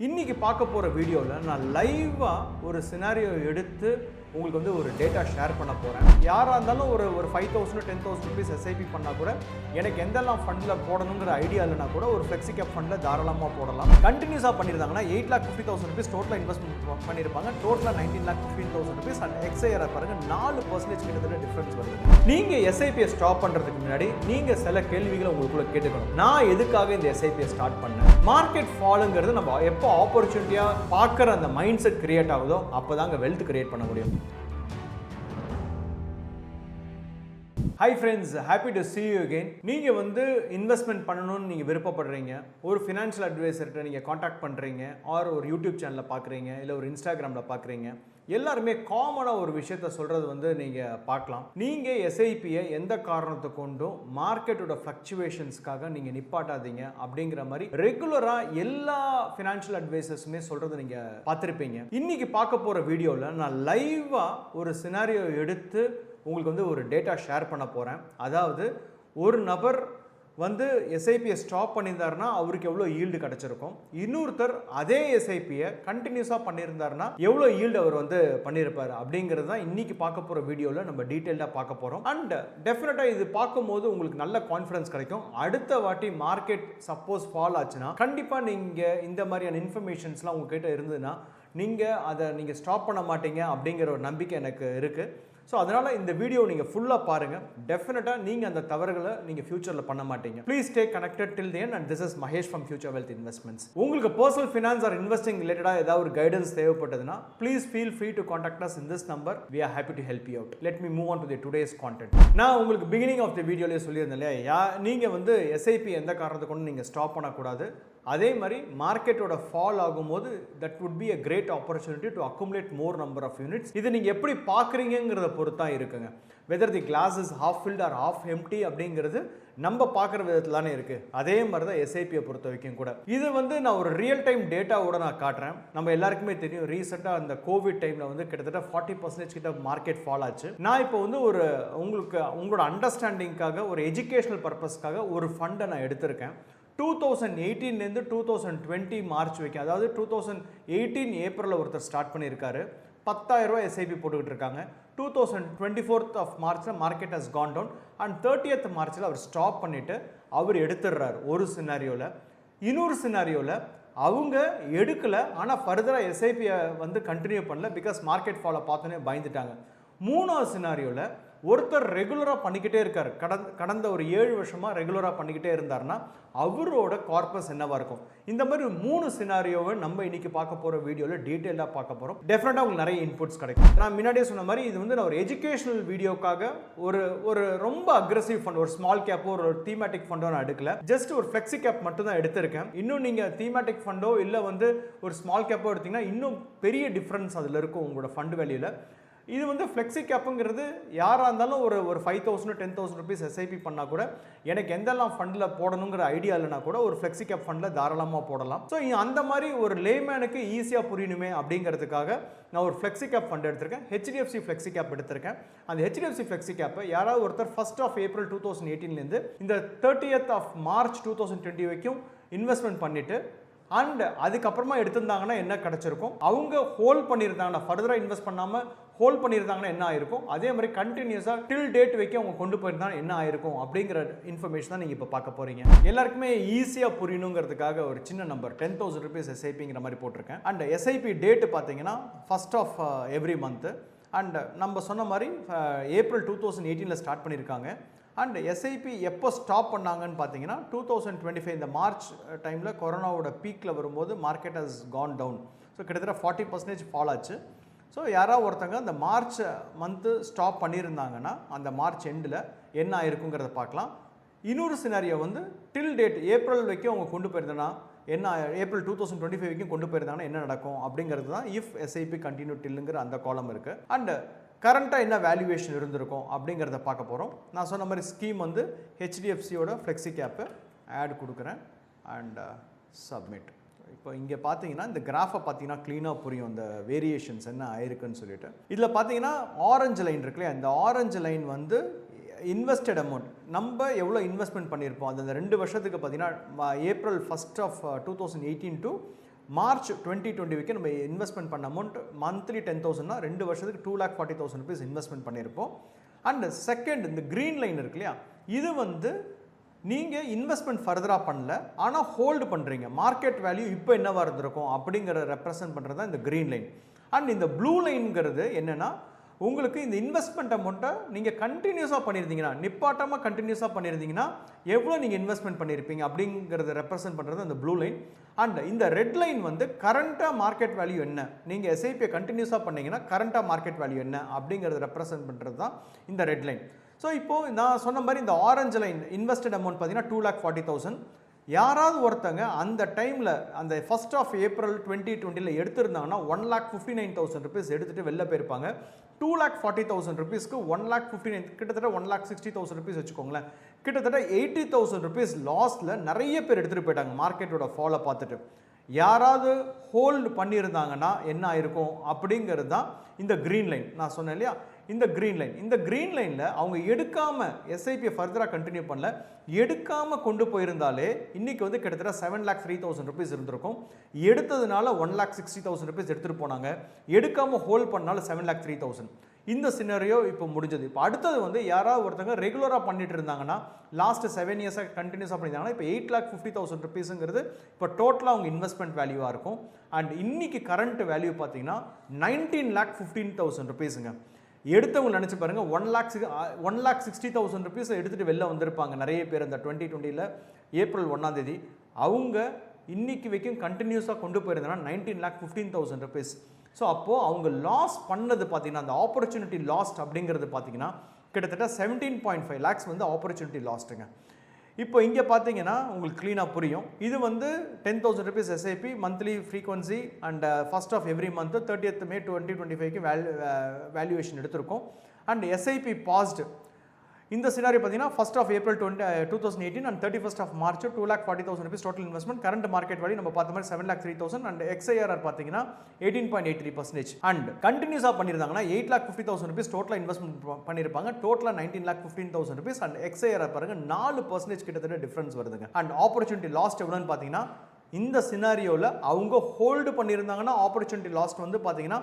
இன்னைக்கு பார்க்க போகிற வீடியோவில் நான் லைவாக ஒரு சினாரியோ எடுத்து உங்களுக்கு வந்து ஒரு டேட்டா ஷேர் பண்ண போகிறேன் யாராக இருந்தாலும் ஒரு ஒரு five thousand ten thousand rupees SIP பண்ணால் கூட எனக்கு எந்தெல்லாம் ஃபண்டில் போடணுங்கிற ஐடியா இல்லைனா கூட ஒரு ஃப்ளெக்ஸி கேப் ஃபண்டில் தாராளமாக போடலாம். கண்டினியூஸாக பண்ணியிருந்தாங்கன்னா eight lakh fifty thousand rupees டோட்டலாக இன்வெஸ்ட்மெண்ட் பண்ணியிருப்பாங்க டோட்டலாக nineteen lakh fifteen thousand rupees and XIRR பாருங்கள் நாலு பர்சன்டேஜ் கிட்டத்தட்ட டிஃப்ரென்ஸ் வருது. நீங்கள் எஸ்ஐபியை ஸ்டாப் பண்ணுறதுக்கு முன்னாடி நீங்கள் சில கேள்விகளை உங்களுக்குள்ள கேட்டுக்கணும். நான் எதுக்காக இந்த எஸ்ஐபியை ஸ்டார்ட் பண்ணேன்? மார்க்கெட் ஃபாலுங்கிறது நம்ம எப்போ ஆப்பர்ச்சுனிட்டியாக பார்க்குற அந்த மைண்ட் செட் கிரியேட் ஆகுதோ அப்போ தாங்க வெல்த் கிரியேட் பண்ண முடியும். Hi friends happy to see you again நீங்கள் வந்து இன்வெஸ்ட்மெண்ட் பண்ணணும்னு நீங்கள் விருப்பப்படுறீங்க ஒரு ஃபினான்ஷியல் அட்வைசர்கிட்ட நீங்கள் காண்டாக்ட் பண்ணுறீங்க ஆர் ஒரு யூடியூப் சேனலில் பார்க்குறீங்க இல்லை ஒரு இன்ஸ்டாகிராமில் பார்க்குறீங்க எல்லாருமே காமனாக ஒரு விஷயத்த சொல்கிறது வந்து நீங்கள் பார்க்கலாம். நீங்கள் எஸ்ஐபியை எந்த காரணத்தை கொண்டும் மார்க்கெட்டோட ஃப்ளக்சுவேஷன்ஸ்க்காக நீங்கள் நிப்பாட்டாதீங்க அப்படிங்கிற மாதிரி ரெகுலராக எல்லா ஃபினான்ஷியல் அட்வைசர்ஸுமே சொல்கிறத நீங்கள் பார்த்துருப்பீங்க. இன்றைக்கி பார்க்க போகிற வீடியோவில் நான் லைவாக ஒரு சினாரியோ எடுத்து உங்களுக்கு வந்து ஒரு டேட்டா ஷேர் பண்ண போகிறேன் அதாவது ஒரு நபர் வந்து எஸ்ஐபியை ஸ்டாப் பண்ணியிருந்தாருன்னா அவருக்கு எவ்வளோ ஈல்டு கிடச்சிருக்கும்? இன்னொருத்தர் அதே எஸ்ஐபியை கண்டினியூஸாக பண்ணியிருந்தாருன்னா எவ்வளோ ஈல்டு அவர் வந்து பண்ணியிருப்பார்? அப்படிங்கிறது தான் இன்றைக்கி பார்க்க போகிற வீடியோவில் நம்ம டீட்டெயில்டாக பார்க்க போகிறோம் அண்ட் டெஃபினட்டாக இது பார்க்கும்போது உங்களுக்கு நல்ல கான்ஃபிடன்ஸ் கிடைக்கும். அடுத்த வாட்டி மார்க்கெட் சப்போஸ் ஃபால் ஆச்சுன்னா கண்டிப்பாக நீங்கள் இந்த மாதிரியான இன்ஃபர்மேஷன்ஸ்லாம் உங்ககிட்ட இருந்ததுன்னா நீங்கள் அதை நீங்கள் ஸ்டாப் பண்ண மாட்டீங்க அப்படிங்கிற ஒரு நம்பிக்கை எனக்கு இருக்குது ஸோ அதனால் இந்த வீடியோ நீங்கள் ஃபுல்லாக பாருங்கள் டெஃபினட்டாக நீங்கள் அந்த தவறுகளை நீங்கள் ஃபியூச்சரில் பண்ண மாட்டீங்க. Please stay connected till then and this is Mahesh from future wealth investments உங்களுக்கு பர்சனல் ஃபினான்ஸ் ஆர் இன்வெஸ்டிங் ரிலேட்டடாக ஏதாவது ஒரு guidance தேவைப்பட்டதுன்னா please feel free to contact us in this number we are happy to help you out let me move on to the today's content நான் உங்களுக்கு beginning of the வீடியோலேயே சொல்லியிருந்தேன் இல்லையா? யா நீங்கள் வந்து எஸ்ஐபி எந்த காரணத்தை கொண்டு நீங்கள் ஸ்டாப் பண்ணக்கூடாது. அதே மாதிரி மார்க்கெட்டோட ஃபால் ஆகும்போது that would be a great opportunity to accumulate more number of units இது நீங்கள் எப்படி பார்க்குறீங்கிறத பொறுத்தான் இருக்குங்க. Whether the glass is half filled or half empty அப்படிங்கிறது நம்ம பார்க்குற விதத்தில் தானே இருக்குது அதே மாதிரி தான் எஸ்ஐபியை பொறுத்த வரைக்கும் கூட. இது வந்து நான் ஒரு ரியல் டைம் டேட்டாவோட நான் காட்டுறேன். நம்ம எல்லாருக்குமே தெரியும் ரீசெண்டாக அந்த கோவிட் டைமில் வந்து கிட்டத்தட்ட ஃபார்ட்டி பர்சன்டேஜ் கிட்ட மார்க்கெட் ஃபால் ஆச்சு. நான் இப்போ வந்து ஒரு உங்களுக்கு உங்களோட அண்டர்ஸ்டாண்டிங்காக ஒரு எஜுகேஷனல் பர்பஸ்க்காக ஒரு ஃபண்டை நான் எடுத்திருக்கேன். டூ தௌசண்ட் எயிட்டீன்லேருந்து டூ தௌசண்ட் டுவெண்ட்டி மார்ச் வரைக்கும் அதாவது டூ தௌசண்ட் எயிட்டீன் ஏப்ரலில் ஒருத்தர் ஸ்டார்ட் பண்ணியிருக்காரு. பத்தாயிரரூவா எஸ்ஐபி போட்டுக்கிட்டு இருக்காங்க. Two thousand twenty fourth of மார்ச்சில் market has gone down and thirtieth மார்ச்சில் அவர் ஸ்டாப் பண்ணிவிட்டு அவர் எடுத்துடுறாரு. ஒரு சினாரியோவில் இன்னொரு சினாரியோவில் அவங்க எடுக்கலை ஆனால் ஃபர்தராக எஸ்ஐபியை வந்து கண்டினியூ பண்ணல பிகாஸ் மார்க்கெட் ஃபாலை பார்த்தோன்னே பயந்துட்டாங்க. மூணாவது சினாரியோவில் ஒருத்தர் ரெகுலராக பண்ணிக்கிட்டே இருக்கார். கடந்த கடந்த ஒரு ஏழு வருஷமாக ரெகுலராக பண்ணிக்கிட்டே இருந்தார்னா அவரோட கார்பஸ் என்னவாக இருக்கும்? இந்த மாதிரி மூணு சினாரியோவை நம்ம இன்றைக்கி பார்க்க போகிற வீடியோவில் டீட்டெயிலாக பார்க்க போகிறோம் டெஃபினட்டாக உங்களுக்கு நிறைய இன்புட்ஸ் கிடைக்கும். நான் முன்னாடியே சொன்ன மாதிரி இது வந்து நான் ஒரு எஜுகேஷனல் வீடியோக்காக ஒரு ஒரு ரொம்ப அக்ரஸிவ் ஃபண்ட் ஒரு ஸ்மால் கேப்போ ஒரு தீமேட்டிக் ஃபண்டோ நான் எடுக்கல. ஜஸ்ட் ஒரு ஃப்ளெக்ஸி கேப் மட்டும் தான் எடுத்திருக்கேன். இன்னும் நீங்கள் தீமேட்டிக் ஃபண்டோ இல்லை வந்து ஒரு ஸ்மால் கேப்போ எடுத்தீங்கன்னா இன்னும் பெரிய டிஃப்ரென்ஸ் அதில் இருக்கும் உங்களோட ஃபண்ட் வேல்யூவில் இது வந்து ஃப்ளெக்ஸி கேப்புங்கிறது யாராக இருந்தாலும் ஒரு ஒரு five thousand ten thousand rupees SIP பண்ணால் கூட எனக்கு எந்தெல்லாம் ஃபண்டில் போடணுங்கிற ஐடியா இல்லைனா கூட ஒரு ஃப்ளெக்ஸி கேப் ஃபண்டில் தாராளமாக போடலாம். ஸோ அந்த மாதிரி ஒரு லேமேனுக்கு ஈஸியாக புரியணுமே அப்படிங்கிறதுக்காக நான் ஒரு ஃப்ளெக்ஸி கேப் ஃபண்ட் எடுத்திருக்கேன். ஹெச்டிஎஃப்சி ஃப்ளெக்ஸி கேப் எடுத்திருக்கேன். அந்த ஹெச்டிஎஃப்சி ஃப்ளெக்ஸி கேப்பை யாராவது ஒருத்தர் first of April two thousand எயிட்டீன்லேருந்து இந்த thirtieth of March two thousand twenty வரைக்கும் இன்வெஸ்ட்மெண்ட் பண்ணிவிட்டு அண்ட் அதுக்கப்புறமா எடுத்திருந்தாங்கன்னா என்ன கிடச்சிருக்கும்? அவங்க ஹோல்ட் பண்ணியிருந்தாங்கன்னா ஃபர்தராக இன்வெஸ்ட் பண்ணாமல் ஹோல்ட் பண்ணியிருந்தாங்கன்னா என்ன ஆயிருக்கும்? அதே மாதிரி கண்டினியூஸாக டில் டேட் வைக்க அவங்க கொண்டு போயிருந்தாங்க என்ன ஆயிருக்கும்? அப்படிங்கிற இன்ஃபர்மேஷன் தான் நீங்கள் இப்போ பார்க்க போகிறீங்க எல்லாருக்குமே ஈஸியாக புரியணுங்கிறதுக்காக ஒரு சின்ன நம்பர் டென் தௌசண்ட் ருபீஸ் எஸ்ஐபிங்கிற மாதிரி போட்டிருக்கேன். அண்ட் எஸ்ஐபி டேட்டு பார்த்தீங்கன்னா first of every month and நம்ம சொன்ன மாதிரி ஏப்ரல் டூ தௌசண்ட் எயிட்டீனில் ஸ்டார்ட் பண்ணியிருக்காங்க. அண்ட் எஸ்ஐபி எப்போ ஸ்டாப் பண்ணாங்கன்னு பார்த்தீங்கன்னா டூ தௌசண்ட் டுவெண்ட்டி ஃபைவ் இந்த மார்ச் டைமில் கொரோனாவோட பீக்கில் வரும்போது market has gone down so கிட்டத்தட்ட ஃபார்ட்டி பர்சன்டேஜ் ஃபால் ஆச்சு. ஸோ யாராவது ஒருத்தங்க அந்த மார்ச் மந்த்து ஸ்டாப் பண்ணியிருந்தாங்கன்னா அந்த மார்ச் எண்டில் என்ன ஆயிருக்குங்கிறத பார்க்கலாம். இன்னொரு சினாரியோ வந்து டில் டேட் ஏப்ரல் வரைக்கும் அவங்க கொண்டு போயிருந்தேன்னா என்ன April two thousand twenty five வரைக்கும் கொண்டு போயிருந்தாங்கன்னா என்ன நடக்கும்? அப்படிங்கிறது தான் இஃப் எஸ்ஐபி கண்டினியூ டில்லுங்கிற அந்த காலம் இருக்குது அண்டு கரண்ட்டாக என்ன வேல்யூவேஷன் இருந்திருக்கும் அப்படிங்கிறத பார்க்க போகிறோம் நான் சொன்ன மாதிரி ஸ்கீம் வந்து ஹெச்டிஎஃப்சியோட ஃப்ளெக்ஸி கேப்பு ஆட் கொடுக்குறேன் அண்ட் சப்மிட் uh, இப்போ இங்கே பார்த்தீங்கன்னா இந்த கிராஃபை பார்த்தீங்கன்னா க்ளீனாக புரியும். இந்த வேரியேஷன்ஸ் என்ன ஆயிருக்குன்னு சொல்லிட்டு. இதில் பார்த்தீங்கன்னா ஆரஞ்சு லைன் இருக்கு இல்லையா? இந்த ஆரஞ்சு லைன் வந்து இன்வெஸ்டட் அமௌண்ட் நம்ம எவ்வளோ இன்வெஸ்ட்மெண்ட் பண்ணியிருப்போம்? அந்த ரெண்டு வருஷத்துக்கு பார்த்தீங்கன்னா April first of two thousand eighteen to March twenty twenty வரைக்கும் நம்ம இன்வெஸ்ட்மெண்ட் பண்ண அமௌண்ட் மந்த்லி டென் தௌசண்ட்னா ரெண்டு வருஷத்துக்கு two lakh forty thousand rupees investment பண்ணியிருப்போம். அண்ட் செகண்ட் இந்த க்ரீன் லைன் இருக்கு இல்லையா? இது வந்து நீங்கள் இன்வெஸ்ட்மெண்ட் ஃபர்தராக பண்ணல ஆனால் ஹோல்டு பண்ணுறீங்க மார்க்கெட் வேல்யூ இப்போ என்னவாக இருந்திருக்கும் அப்படிங்கிற ரெப்ரசன்ட் பண்ணுறது தான் இந்த க்ரீன் லைன் அண்ட் இந்த ப்ளூ லைன்ங்கிறது என்னென்னா உங்களுக்கு இந்த இன்வெஸ்ட்மெண்ட் அமௌண்ட்டை நீங்கள் கண்டினியூஸாக பண்ணியிருந்தீங்கன்னா நிப்பாட்டமாக கண்டினியூஸாக பண்ணியிருந்தீங்கன்னா எவ்வளோ நீங்கள் இன்வெஸ்ட்மெண்ட் பண்ணியிருப்பீங்க அப்படிங்கிறத ரெப்ரசென்ட் பண்ணுறது அந்த ப்ளூ லைன் அண்ட் இந்த ரெட் லைன் வந்து கரண்ட்டாக மார்க்கெட் வேல்யூ என்ன? நீங்கள் எஸ்ஐபியை கண்டினியூஸாக பண்ணீங்கன்னா கரண்ட்டாக மார்க்கெட் வேல்யூ என்ன? அப்படிங்கிறத ரெப்ரசென்ட் பண்ணுறது தான் இந்த ரெட் லைன் ஸோ இப்போது நான் சொன்ன மாதிரி இந்த ஆரஞ்சு லைன் இன்வெஸ்டட் அமௌண்ட் பார்த்தீங்கன்னா டூ லேக் ஃபார்ட்டி தௌசண்ட் யாராவது ஒருத்தங்க அந்த டைமில் அந்த ஃபஸ்ட் ஆஃப் ஏப்ரல் டுவெண்ட்டி டுவெண்ட்டியில் எடுத்திருந்தாங்கன்னா one lakh fifty nine thousand rupees எடுத்துகிட்டு வெளில போயிருப்பாங்க. டூ லேக் ஃபார்ட்டி தௌசண்ட் ருபீஸ்க்கு ஒன் லேக் ஃபிஃப்டி கிட்டத்தட்ட one lakh sixty thousand rupees வச்சுக்கோங்களேன். கிட்டத்தட்ட எயிட்டி தௌசண்ட் ருபீஸ் லாஸில் நிறைய பேர் எடுத்துகிட்டு போயிட்டாங்க மார்க்கெட்டோட ஃபாலோ பார்த்துட்டு. யாராவது ஹோல்டு பண்ணியிருந்தாங்கன்னா என்ன ஆயிருக்கும் அப்படிங்கிறது தான் இந்த க்ரீன் லைன் நான் சொன்னேன் இல்லையா? இந்த க்ரீன் லைன் இந்த க்ரீன் லைனில் அவங்க எடுக்காமல் எஸ்ஐபியை ஃபர்தராக கண்டினியூ பண்ணல. எடுக்காமல் கொண்டு போயிருந்தாலே இன்றைக்கி வந்து கிட்டத்தட்ட seven lakh three thousand rupees இருந்திருக்கும். எடுத்ததுனால one lakh sixty thousand rupees எடுத்துகிட்டு போனாங்க. எடுக்காமல் ஹோல்ட் பண்ணால செவன் லேக் த்ரீ தௌசண்ட் இந்த சினரியோ இப்போ முடிஞ்சது. இப்போ அடுத்தது வந்து யாராவது ஒருத்தங்க ரெகுலராக பண்ணிட்டு இருந்தாங்கன்னா லாஸ்ட் செவன் இயர்ஸாக கண்டினியூஸாக பண்ணியிருந்தாங்கன்னா இப்போ எயிட் லேக் ஃபிஃப்டி தௌசண்ட் ருபீஸுங்கிறது இப்போ டோட்டலாக அவங்க இன்வெஸ்ட்மெண்ட் வேல்யூவாக இருக்கும். அண்ட் இன்றைக்கி கரண்ட் வேல்யூ பார்த்தீங்கன்னா நைன்டீன் லேக் ஃபிஃப்டீன் தௌசண்ட் ருபீஸுங்க எடுத்தவங்க நினச்சி பாருங்க one lakh one lakh sixty thousand rupees எடுத்துகிட்டு வெளில வந்திருப்பாங்க. நிறைய பேர் அந்த டுவெண்ட்டி டுவெண்ட்டியில் ஏப்ரல் ஒன்றாம் தேதி. அவங்க இன்னைக்கு வரைக்கும் கண்டினியூஸாக கொண்டு போயிருந்தாங்கன்னா nineteen lakh fifteen thousand rupees so அப்போது அவங்க லாஸ் பண்ணது பார்த்திங்கன்னா அந்த ஆப்பர்ச்சுனிட்டி லாஸ்ட் அப்படிங்கிறது பார்த்தீங்கன்னா கிட்டத்தட்ட செவன்டீன் பாயிண்ட் ஃபைவ் லேக்ஸ் வந்து ஆப்பர்ச்சுனிட்டி லாஸ்ட்டுங்க இப்போ இங்கே பார்த்தீங்கன்னா உங்களுக்கு க்ளீனாக புரியும். இது வந்து ten thousand rupees SIP monthly frequency and first of every month thirtieth May twenty twenty ஃபைவ்க்கு வேல் வேல்யூவேஷன் எடுத்திருக்கோம். அண்ட் எஸ்ஐபி பாஸ்டு இந்த சினாரி பார்த்தீங்கன்னா first of April twenty two thousand eighteen and thirty first of March two lakh forty thousand rupees total investment current market வழி நம்ம பார்த்த மாதிரி seven lakh three thousand and XIRR பார்த்தீங்கன்னா eighteen point eight three percentage and கண்டினியூஸாக பண்ணியிருந்தாங்கன்னா eight lakh fifty thousand rupees டோட்டலாக investment பண்ணியிருப்பாங்க டோட்டலாக nineteen lakh fifteen thousand rupees and XIRR பாருங்க நாலு பர்சன்டேஜ் கிட்டத்தட்ட டிஃபரன்ஸ் வருதுங்க. அண்ட் ஆப்பர்ச்சுனிட்டி லாஸ்ட் எவ்வளோன்னு பார்த்தீங்கன்னா இந்த சினாரியோவில் அவங்க ஹோல்டு பண்ணியிருந்தாங்கன்னா ஆப்பர்ச்சுனிட்டி லாஸ்ட் வந்து பார்த்தீங்கன்னா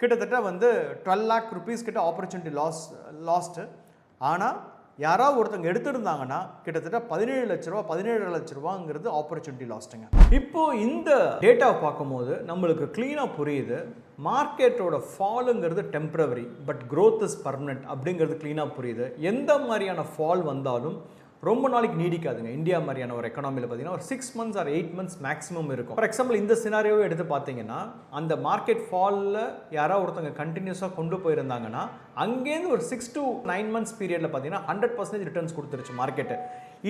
கிட்டத்தட்ட வந்து டுவெல் லேக் ருபீஸ் கிட்ட ஆப்பர்ச்சுனிட்டி லாஸ் லாஸ்ட்டு ஆனால் யாராவது ஒருத்தவங்க எடுத்திருந்தாங்கன்னா கிட்டத்தட்ட பதினேழு லட்ச ரூபா பதினேழு லட்ச ரூபாங்கிறது ஆப்பர்ச்சுனிட்டி லாஸ்ட்டுங்க இப்போ இந்த டேட்டாவை பார்க்கும்போது நம்மளுக்கு க்ளீனாக புரியுது. மார்க்கெட்டோட ஃபாலுங்கிறது temporary but growth is permanent அப்படிங்கிறது க்ளீனாக புரியுது. எந்த மாதிரியான ஃபால் வந்தாலும் ரொம்ப நாளைக்கு நீடிக்காதுங்க. இந்தியா மாதிரியான ஒரு எக்கனாமியில் பார்த்தீங்கன்னா ஒரு six months or eight months maximum இருக்கும். ஃபார் எக்ஸாம்பிள் இந்த சினாரியோவை எடுத்து பார்த்தீங்கன்னா அந்த மார்க்கெட் ஃபாலில் யாராவது ஒருத்தவங்க கண்டினியூஸாக கொண்டு போயிருந்தாங்கன்னா அங்கேருந்து ஒரு சிக்ஸ் டு நைன் மந்த்ஸ் பீரியடில் பார்த்தீங்கன்னா ஹண்ட்ரட் பர்சன்டேஜ் ரிட்டர்ன்ஸ் கொடுத்துருச்சு மார்க்கெட்டு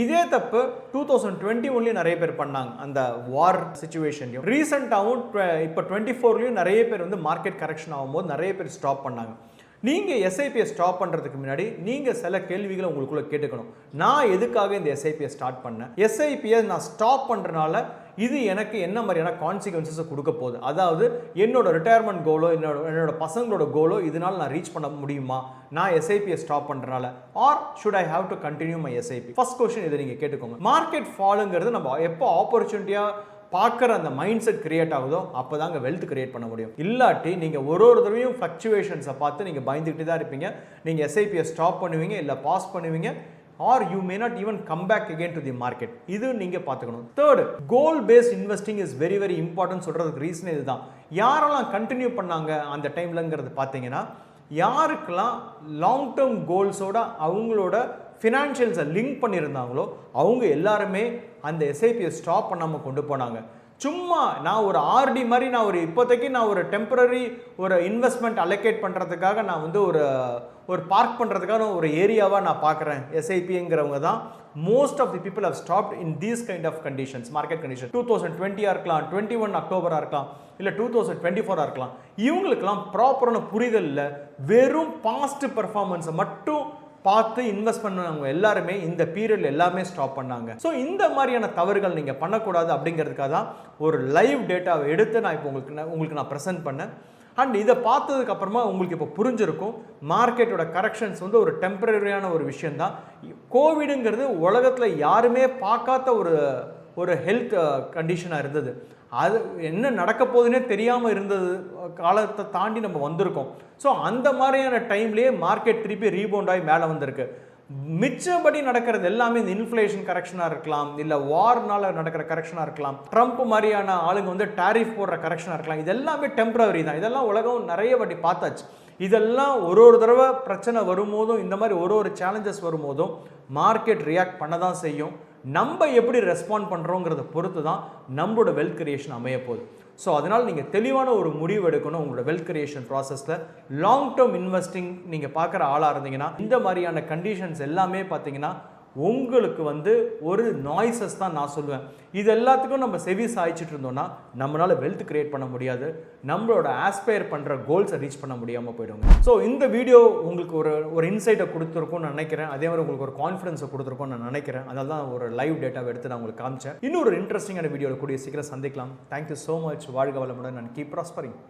இதே தப்பு டூ தௌசண்ட் டுவெண்ட்டி ஒன்லேயும் நிறைய பேர் பண்ணாங்க. அந்த வார் சுச்சுவேஷன்லையும் ரீசெண்டாகவும் இப்போ டுவெண்ட்டி ஃபோர்லேயும் நிறைய பேர் வந்து மார்க்கெட் கரெக்ஷன் ஆகும்போது நிறைய பேர் ஸ்டாப் பண்ணாங்க. நீங்கள் எஸ்ஐபியை ஸ்டாப் பண்ணுறதுக்கு முன்னாடி நீங்கள் சில கேள்விகளை உங்களுக்குள்ள கேட்டுக்கணும். நான் எதுக்காக இந்த எஸ்ஐபியை ஸ்டார்ட் பண்ணேன்? எஸ்ஐபியை நான் ஸ்டாப் பண்ணுறனால இது எனக்கு என்ன மாதிரியான கான்சிக்வன்சஸை கொடுக்க போகுது? அதாவது என்னோட ரிட்டையர்மெண்ட் கோலோ என்னோட என்னோட பசங்களோட கோலோ இதனால் நான் ரீச் பண்ண முடியுமா? நான் எஸ்ஐபியை ஸ்டாப் பண்ணுறனால or should I have to continue my SIP first question இதை நீங்கள் கேட்டுக்கோங்க. மார்க்கெட் ஃபாலுங்கிறது நம்ம எப்போ ஆப்பர்ச்சுனிட்டியாக பார்க்குற அந்த மைண்ட் செட் கிரியேட் ஆகுதோ அப்போ தாங்க வெல்த் கிரியேட் பண்ண முடியும். இல்லாட்டி நீங்கள் ஒரு ஒரு தடவையும் ஃப்ளக்சுவேஷன்ஸை பார்த்து நீங்கள் பயந்துக்கிட்டு தான் இருப்பீங்க. நீங்கள் எஸ்ஐபியை ஸ்டாப் பண்ணுவீங்க இல்லை பாஸ் பண்ணுவீங்க or you may not even come back again to the market இது நீங்கள் பார்த்துக்கணும். Third goal based investing is very very important சொல்கிறதுக்கு ரீசன் இதுதான். யாரெல்லாம் கண்டினியூ பண்ணாங்க அந்த டைம்லங்கிறது பார்த்தீங்கன்னா யாருக்கெல்லாம் லாங் டேர்ம் கோல்ஸோட அவங்களோட ஃபினான்ஷியல்ஸை லிங்க் பண்ணியிருந்தாங்களோ அவங்க எல்லாருமே அந்த எஸ்ஐபியை ஸ்டாப் பண்ணாமல் கொண்டு போனாங்க. சும்மா நான் ஒரு ஆர்டி மாதிரி நான் ஒரு இப்போதைக்கு நான் ஒரு டெம்பரரி ஒரு இன்வெஸ்ட்மெண்ட் அலோகேட் பண்ணுறதுக்காக நான் வந்து ஒரு ஒரு பார்க் பண்ணுறதுக்காக ஒரு ஏரியாவாக நான் பார்க்குறேன். எஸ்ஐபிங்கிறவங்க தான். Most of the people have stopped in these kind of conditions market condition two thousand டுவெண்ட்டியாக இருக்கலாம் டுவெண்ட்டி ஒன் அக்டோபராக இருக்கலாம் இல்லை டூ தௌசண்ட் டுவெண்ட்டி ஃபோராக இருக்கலாம். இவங்களுக்கெல்லாம் ப்ராப்பரான புரிதல் இல்லை. வெறும் பாஸ்ட் பர்ஃபார்மன்ஸை மட்டும் பார்த்து இன்வெஸ்ட் பண்ணவங்க எல்லாருமே இந்த பீரியட் எல்லாமே ஸ்டாப் பண்ணாங்க. ஸோ இந்த மாதிரியான தவறுகள் நீங்கள் பண்ணக்கூடாது அப்படிங்கிறதுக்காக தான் ஒரு லைவ் டேட்டாவை எடுத்து நான் இப்போ உங்களுக்கு நான் உங்களுக்கு நான் ப்ரெசென்ட் பண்ணேன். அண்ட் இதை பார்த்ததுக்கு அப்புறமா உங்களுக்கு இப்போ புரிஞ்சிருக்கும். மார்க்கெட்டோட கரெக்ஷன்ஸ் வந்து ஒரு டெம்பரரியான ஒரு விஷயந்தான் கோவிடுங்கிறது உலகத்தில் யாருமே பார்க்காத ஒரு ஒரு ஹெல்த் கண்டிஷனாக uh, இருந்தது. அது என்ன நடக்க போகுதுன்னே தெரியாமல் இருந்தது காலத்தை தாண்டி நம்ம வந்திருக்கோம். ஸோ அந்த மாதிரியான டைம்லேயே மார்க்கெட் திருப்பி ரீபவுண்ட் ஆகி மேலே வந்திருக்கு. மிச்சபடி நடக்கிறது எல்லாமே இந்த இன்ஃப்ளேஷன் கரெக்ஷனாக இருக்கலாம் இல்லை வார்னால் நடக்கிற கரெக்ஷனாக இருக்கலாம். ட்ரம்ப் மாதிரியான ஆளுங்க வந்து டேரிஃப் போடுற கரெக்ஷனாக இருக்கலாம். இது எல்லாமே டெம்பரவரி தான். இதெல்லாம் உலகம் நிறைய வாட்டி பார்த்தாச்சு. இதெல்லாம் ஒரு ஒரு தடவை பிரச்சனை வரும்போதும் இந்த மாதிரி ஒரு ஒரு சேலஞ்சஸ் வரும்போதும் மார்க்கெட் ரியாக்ட் பண்ண தான் செய்யும். நம்ம எப்படி ரெஸ்பாண்ட் பண்ணுறோங்கிறத பொறுத்து தான் நம்மளோட வெல்த் கிரியேஷன் அமைய போகுது. ஸோ அதனால் நீங்கள் தெளிவான ஒரு முடிவு எடுக்கணும் உங்களோட வெல்த் கிரியேஷன் ப்ராசஸில் லாங் டேர்ம் இன்வெஸ்டிங் நீங்கள் பார்க்குற ஆளாக இருந்தீங்கன்னா இந்த மாதிரியான கண்டிஷன்ஸ் எல்லாமே பார்த்தீங்கன்னா உங்களுக்கு வந்து ஒரு நாய்ஸஸ் தான் நான் சொல்லுவேன் இது எல்லாத்துக்கும் நம்ம செவி சாய்ச்சிட்டு இருந்தோம்னா நம்மளால் வெல்த் கிரியேட் பண்ண முடியாது. நம்மளோட ஆஸ்பயர் பண்ணுற கோல்ஸை ரீச் பண்ண முடியாமல் போயிடுங்க. ஸோ இந்த வீடியோ உங்களுக்கு ஒரு ஒரு இன்சைட்டை கொடுத்துருக்கும்னு நினைக்கிறேன். அதே மாதிரி உங்களுக்கு ஒரு கான்ஃபிடன்ஸை கொடுத்துருக்கோம்னு நான் நினைக்கிறேன். அதனால தான் ஒரு லைவ் டேட்டாவை எடுத்து நான் உங்களுக்கு காமிச்சேன். இன்னொரு இன்ட்ரெஸ்டிங்கான வீடியோவில் கூடிய சீக்கிரம் சந்திக்கலாம். தேங்க்யூ ஸோ மச் வாழ்க வளமுடன் நான் கீப் ப்ராஸ்பரிங்